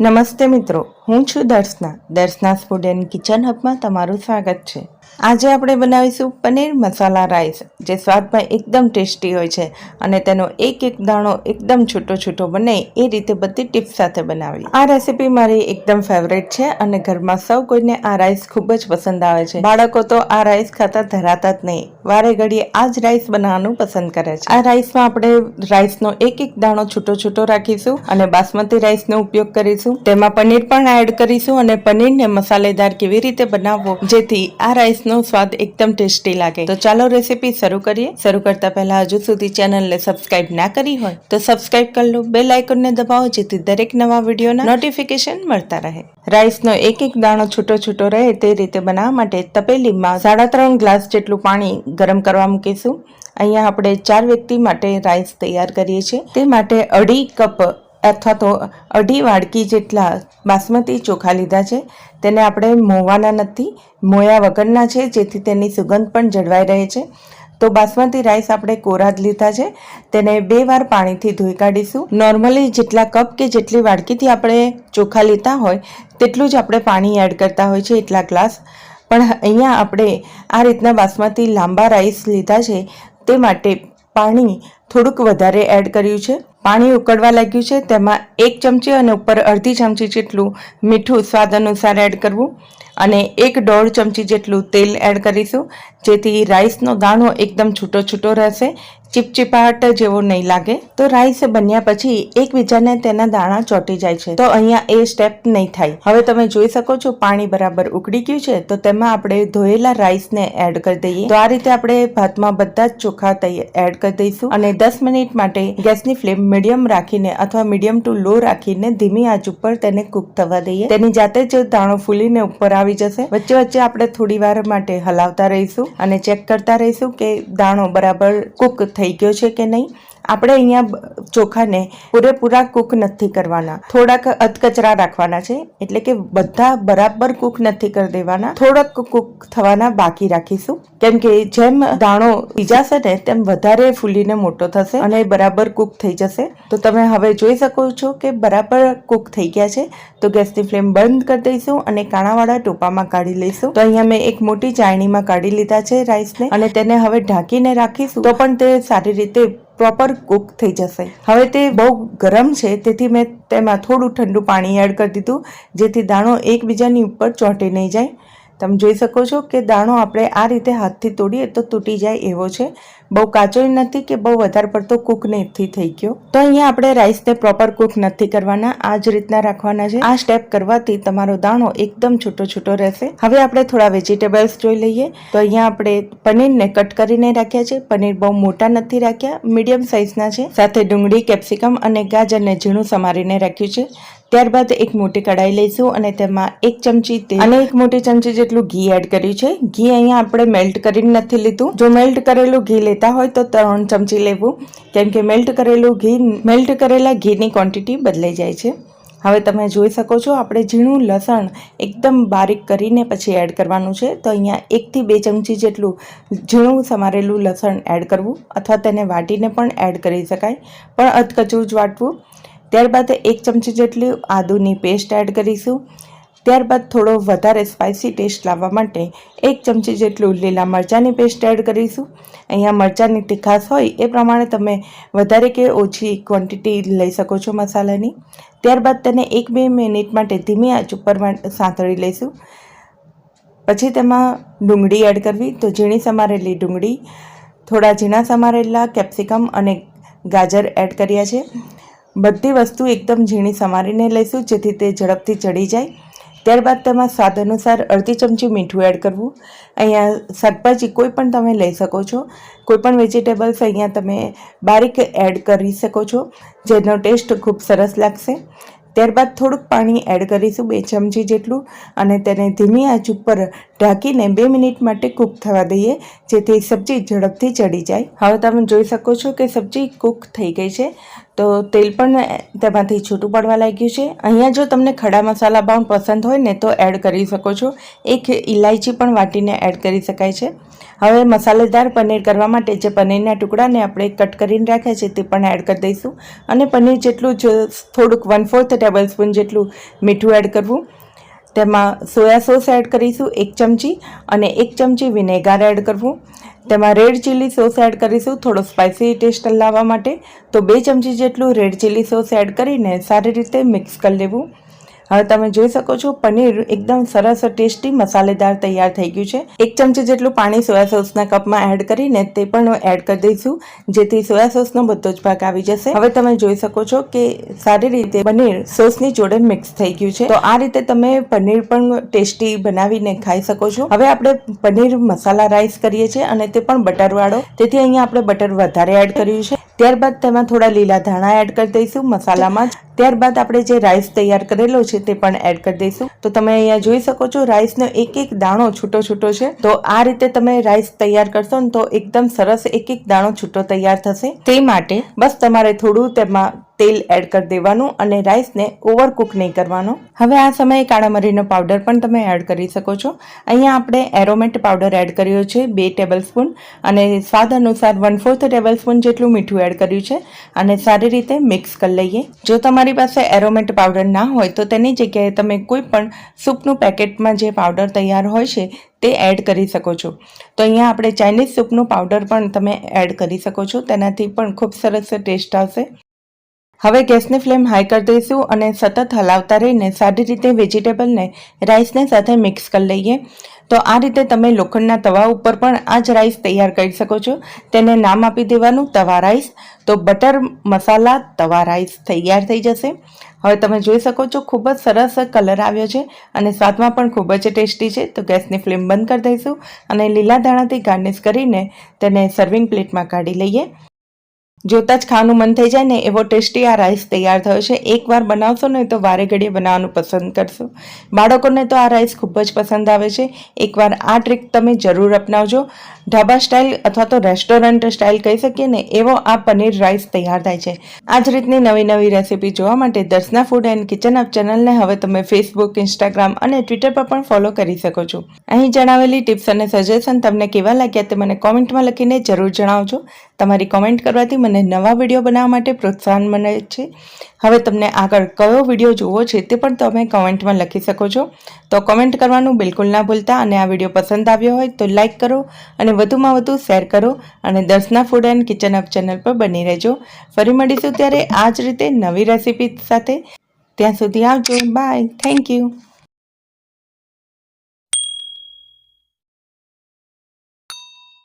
નમસ્તે મિત્રો. હું છું Darshana. Darshana food and kitchen હબમાં તમારું સ્વાગત છે. આજે આપણે બનાવીશું પનીર મસાલા રાઈસ, જે સ્વાદમાં એકદમ ટેસ્ટી હોય છે અને તેનો એક એક દાણો એકદમ છૂટો છૂટો બને એ રીતે બધી ટિપ્સ સાથે બનાવી આ રેસીપી મારી એકદમ ફેવરેટ છે અને ઘરમાં સૌ કોઈને આ રાઈસ ખૂબ જ પસંદ આવે છે. બાળકો તો આ રાઈસ ખાતા ધરાતા જ નહીં. વારે ઘડીએ આ જ રાઈસ બનાવવાનું પસંદ કરે છે. આ રાઈસમાં આપણે રાઈસનો એક એક દાણો છૂટો છૂટો રાખીશું અને બાસમતી રાઈસનો ઉપયોગ કરીશું. તેમાં પનીર પણ એડ કરીશું અને પનીરને મસાલેદાર કેવી રીતે બનાવવો, જેથી આ રાઈસનો સ્વાદ એકદમ ટેસ્ટી લાગે. તો ચાલો રેસીપી શરૂ કરીએ. શરૂ કરતા પહેલા હજુ સુધી ચેનલને સબસ્ક્રાઇબ ના કરી હોય, તો સબસ્ક્રાઇબ કરી લો. બેલ આઇકોનને દબાવો, જેથી દરેક નવા વિડીયોના નોટિફિકેશન મળતા રહે. રાઈસનો એક એક દાણો છૂટો છૂટો રહે તે રીતે બનાવવા માટે તપેલીમાં સાડા ત્રણ ગ્લાસ જેટલું પાણી ગરમ કરવા મૂકીશું. અહીંયા આપણે ચાર વ્યક્તિ માટે રાઈસ તૈયાર કરીએ છીએ. તે માટે અઢી કપ અથવા તો અઢી વાડકી જેટલા બાસમતી ચોખા લીધા છે. તેને આપણે મોવાના નથી, મોયા વગરના છે, જેથી તેની સુગંધ પણ જળવાઈ રહે છે. તો બાસમતી રાઈસ આપણે કોરા જ લીધા છે. તેને બે વાર પાણીથી ધોઈ કાઢીશું. નોર્મલી જેટલા કપ કે જેટલી વાડકીથી આપણે ચોખા લેતા હોય, તેટલું જ આપણે પાણી એડ કરતા હોય છે એટલા ગ્લાસ. પણ અહીંયા આપણે આ રીતના બાસમતી લાંબા રાઈસ લીધા છે. તે માટે પાણી થોડુંક વધારે એડ કર્યું છે. પાણી ઉકળવા લાગ્યું છે. તેમાં એક ચમચી અને ઉપર અડધી ચમચી જેટલું મીઠું સ્વાદ અનુસાર એડ કરવું અને એક દોઢ ચમચી જેટલું તેલ એડ કરીશું. જેથી રાઈસનો દાણો એકદમ છૂટો છૂટો રહેશે. ચીપચીપાટ જેવો નહીં લાગે. તો રાઈસ બન્યા પછી એકબીજાને તેના દાણા ચોંટી જાય છે. તો અહીંયા એ સ્ટેપ નહીં થાય. હવે તમે જોઈ શકો છો પાણી બરાબર ઉકળી ગયું છે. તો તેમાં આપણે ધોયેલા રાઈસને એડ કરી દઈએ. તો આ રીતે આપણે ભાતમાં બધા જ ચોખા એડ કરી દઈશું. અને દસ મિનિટ માટે ગેસની ફ્લેમ મીડિયમ રાખીને અથવા મીડિયમ ટુ લો રાખીને ધીમી આંચ ઉપર તેને કુક થવા દઈએ. તેની જાતે જ દાણો ફૂલીને ઉપર આવી જશે. વચ્ચે વચ્ચે આપણે થોડી માટે હલાવતા રહીશું અને ચેક કરતા રહીશું કે દાણો બરાબર કુક થઈ ગયો છે કે નહીં? આપણે અહીંયા ચોખાને પૂરેપૂરા કૂક નથી કરવાના. થોડાક અધકચરા રાખવાના છે, એટલે કે બધા બરાબર કૂક નથી કરી દેવાના. થોડાક કૂક થવાના બાકી રાખીશું. કેમ કે જેમ દાણો પીજાશે ને, તેમ વધારે ફૂલીને મોટો થશે અને બરાબર કૂક થઈ જશે. તો તમે હવે જોઈ શકો છો કે બરાબર કૂક થઈ ગયા છે. તો ગેસની ફ્લેમ બંધ કરી દઈશું અને કાણાવાળા ટોપામાં કાઢી લઈશું. તો અહીંયા મેં એક મોટી ચાયણીમાં કાઢી લીધા છે રાઈસને અને તેને હવે ઢાંકીને રાખીશું. તો પણ તે સારી રીતે પ્રોપર કુક થઈ જશે. હવે તે બહુ ગરમ છે, તેથી મેં તેમાં થોડું ઠંડુ પાણી એડ કરી દીધું, જેથી દાણો એકબીજાની ઉપર ચોંટી નહીં જાય. તમે જોઈ શકો છો કે દાણો આપણે આ રીતે હાથથી તોડીએ તો તૂટી જાય એવો છે. બહુ કાચો નથી કે બહુ વધારે પડતો કૂક નથી થઈ ગયો. તો અહીંયા આપણે રાઈસને પ્રોપર કૂક નથી કરવાના. આ જ રીતના રાખવાના છે. આ સ્ટેપ કરવાથી તમારો દાણો એકદમ છૂટો છૂટો રહેશે. હવે આપણે થોડા વેજીટેબલ્સ જોઈ લઈએ. તો અહીંયા આપણે પનીરને કટ કરીને રાખ્યા છે. પનીર બહુ મોટા નથી રાખ્યા. મીડિયમ સાઇઝના છે. સાથે ડુંગળી કેપ્સિકમ અને ગાજરને ઝીણું સમારીને રાખ્યું છે. ત્યારબાદ એક મોટી કઢાઈ લઈશું અને તેમાં એક ચમચી તેલ અને એક મોટી ચમચી જેટલું ઘી એડ કર્યું છે. ઘી અહીંયા આપણે મેલ્ટ કરીને નથી લીધું. જો મેલ્ટ કરેલું ઘી લેતા હોય તો ત્રણ ચમચી લેવું. કેમ કે મેલ્ટ કરેલું ઘી મેલ્ટ કરેલા ઘીની ક્વોન્ટિટી બદલાઈ જાય છે. હવે તમે જોઈ શકો છો, આપણે ઝીણું લસણ એકદમ બારીક કરીને પછી એડ કરવાનું છે. તો અહીંયા એકથી બે ચમચી જેટલું ઝીણું સમારેલું લસણ એડ કરવું, અથવા તેને વાટીને પણ એડ કરી શકાય. પણ અધકચરું જ વાટવું. ત્યારબાદ એક ચમચી જેટલી આદુની પેસ્ટ એડ કરીશું. ત્યારબાદ થોડો વધારે સ્પાઇસી ટેસ્ટ લાવવા માટે એક ચમચી જેટલું લીલા મરચાંની પેસ્ટ એડ કરીશું. અહીંયા મરચાંની તીખાસ હોય એ પ્રમાણે તમે વધારે કે ઓછી ક્વોન્ટિટી લઈ શકો છો મસાલાની. ત્યારબાદ તેને એક બે મિનિટ માટે ધીમી આંચ ઉપર સાંતળી લઈશું. પછી તેમાં ડુંગળી એડ કરવી. તો ઝીણી સમારેલી ડુંગળી, થોડા ઝીણા સમારેલા કેપ્સિકમ અને ગાજર એડ કર્યા છે. બધી વસ્તુ એકદમ ઝીણી સમારીને લઈશું, જેથી તે ઝડપથી ચડી જાય. ત્યારબાદ તેમાં સ્વાદ અનુસાર અડધી ચમચી મીઠું એડ કરવું. અહીંયા શાકભાજી કોઈ પણ તમે લઈ શકો છો. કોઈપણ વેજીટેબલ્સ અહીંયા તમે બારીક એડ કરી શકો છો, જેનો ટેસ્ટ ખૂબ સરસ લાગશે. ત્યારબાદ થોડુંક પાણી એડ કરીશું, બે ચમચી જેટલું, અને તેને ધીમી આંચ ઉપર ઢાંકીને બે મિનિટ માટે કૂક થવા દઈએ, જેથી સબ્જી ઝડપથી ચડી જાય. હવે તમે જોઈ શકો છો કે સબ્જી કૂક થઈ ગઈ છે. તો તેલ પણ તેમાંથી છૂટું પડવા લાગ્યું છે. અહીંયા જો તમને ખડા મસાલા પણ પસંદ હોય ને તો એડ કરી શકો છો. એક ઇલાયચી પણ વાટીને એડ કરી શકાય છે. હવે મસાલેદાર પનીર કરવા માટે જે પનીરના ટુકડાને આપણે કટ કરીને રાખ્યા છે તે પણ એડ કરી દઈશું. અને પનીર જેટલું જ થોડુંક વન ફોર્થ ટેબલ સ્પૂન જેટલું મીઠું એડ કરવું. તેમાં સોયા સોસ એડ કરીશું એક ચમચી અને એક ચમચી વિનેગાર એડ કરવું. તેમાં રેડ ચીલી સોસ એડ કરીશું, થોડો સ્પાઇસી ટેસ્ટ લાવવા માટે. તો બે ચમચી જેટલું રેડ ચીલી સોસ એડ કરીને સારી રીતે મિક્સ કરી લેવું. હવે તમે જોઈ શકો છો, પનીર એકદમ સરસ ટેસ્ટી મસાલેદાર તૈયાર થઈ ગયું છે. એક ચમચી જેટલું પાણી સોયા સોસના કપમાં એડ કરીને તે પણ એડ કરી દઈશું, જેથી સોયા સોસનો બધો જ ભાગ આવી જશે. હવે તમે જોઈ શકો છો કે સારી રીતે પનીર સોસની જોડે મિક્સ થઈ ગયું છે. તો આ રીતે તમે પનીર પણ ટેસ્ટી બનાવીને ખાઈ શકો છો. હવે આપણે પનીર મસાલા રાઈસ કરીએ છીએ અને તે પણ બટરવાળો તેથી અહીંયા આપણે બટર વધારે એડ કર્યું છે. ત્યારબાદ તેમાં થોડા લીલા ધાણા એડ કરી દઈશું, મસાલામાં ત્યારબાદ આપણે જે રાઈસ તૈયાર કરેલો છે તે પણ એડ કરી દઈશું. તો તમે અહીંયા જોઈ શકો છો રાઈસનો એક એક દાણો છૂટો છૂટો છે. તો આ રીતે તમે રાઈસ તૈયાર કરશો ને તો એકદમ સરસ એક એક દાણો છૂટો તૈયાર થશે. તે માટે બસ તમારે થોડું તેમાં તેલ એડ કરી દેવાનું અને રાઈસને ઓવરકુક નહીં કરવાનો. હવે આ સમયે કાળા મરીનો પાવડર પણ તમે એડ કરી શકો છો. અહીંયા આપણે એરોમેટ પાવડર એડ કર્યો છે, બે ટેબલ સ્પૂન અને સ્વાદ અનુસાર વન ફોર્થ ટેબલ સ્પૂન જેટલું મીઠું એડ કર્યું છે અને સારી રીતે મિક્સ કરી લઈએ. જો તમારી પાસે એરોમેટ પાવડર ના હોય તો તેની જગ્યાએ તમે કોઈ પણ સૂપનું પેકેટમાં જે પાવડર તૈયાર હોય છે તે એડ કરી શકો છો. તો અહીંયા આપણે ચાઇનીઝ સૂપનું પાવડર પણ તમે એડ કરી શકો છો. તેનાથી પણ ખૂબ સરસ ટેસ્ટ આવશે. હવે ગેસની ફ્લેમ હાઈ કરી દઈશું અને સતત હલાવતા રહીને સારી રીતે વેજીટેબલને રાઈસને સાથે મિક્સ કરી લઈએ. તો આ રીતે તમે લોખંડના તવા ઉપર પણ આ જ રાઈસ તૈયાર કરી શકો છો. તેને નામ આપી દેવાનું તવા રાઈસ. તો બટર મસાલા તવા રાઈસ તૈયાર થઈ જશે. હવે તમે જોઈ શકો છો ખૂબ જ સરસ કલર આવ્યો છે અને સ્વાદમાં પણ ખૂબ જ ટેસ્ટી છે. તો ગેસની ફ્લેમ બંધ કરી દઈશું અને લીલા દાણાથી ગાર્નિશ કરીને તેને સર્વિંગ પ્લેટમાં કાઢી લઈએ. જોતાં જ ખાવાનું મન થઈ જાય ને એવો ટેસ્ટી આ રાઈસ તૈયાર થયો છે. એકવાર બનાવશો ને તો વારે ઘડીએ બનાવવાનું પસંદ કરશો. બાળકોને તો આ રાઈસ ખૂબ જ પસંદ આવે છે. એકવાર આ ટ્રીક તમે જરૂર અપનાવજો. ઢાબા સ્ટાઇલ અથવા તો રેસ્ટોરન્ટ સ્ટાઇલ કહી શકીએ ને, એવો આ પનીર રાઈસ તૈયાર થાય છે. આ જ રીતની નવી નવી રેસીપી જોવા માટે Darshana food and kitchen hub ચેનલને હવે તમે ફેસબુક ઇન્સ્ટાગ્રામ અને ટ્વિટર પર પણ ફોલો કરી શકો છો. અહીં જણાવેલી ટિપ્સ અને સજેશન તમને કેવા લાગ્યા તે મને કોમેન્ટમાં લખીને જરૂર જણાવજો. તમારી કોમેન્ટ કરવાથી મને નવા વીડિયો બનાવવા માટે પ્રોત્સાહન મળે છે. હવે તમને આગળ કયો વીડિયો જોવો છે તે પણ તમે કોમેન્ટમાં લખી શકો છો. તો કોમેન્ટ કરવાનું બિલકુલ ના ભૂલતા અને આ વીડિયો પસંદ આવ્યો હોય તો લાઇક કરો અને વધુમાં વધુ શેર કરો અને Darshana food and kitchen hub channel પર બની રહેજો. ફરી મળીશું ત્યારે આ જ રીતે નવી રેસીપી સાથે. ત્યાં સુધી આવજો. બાય. Thank you.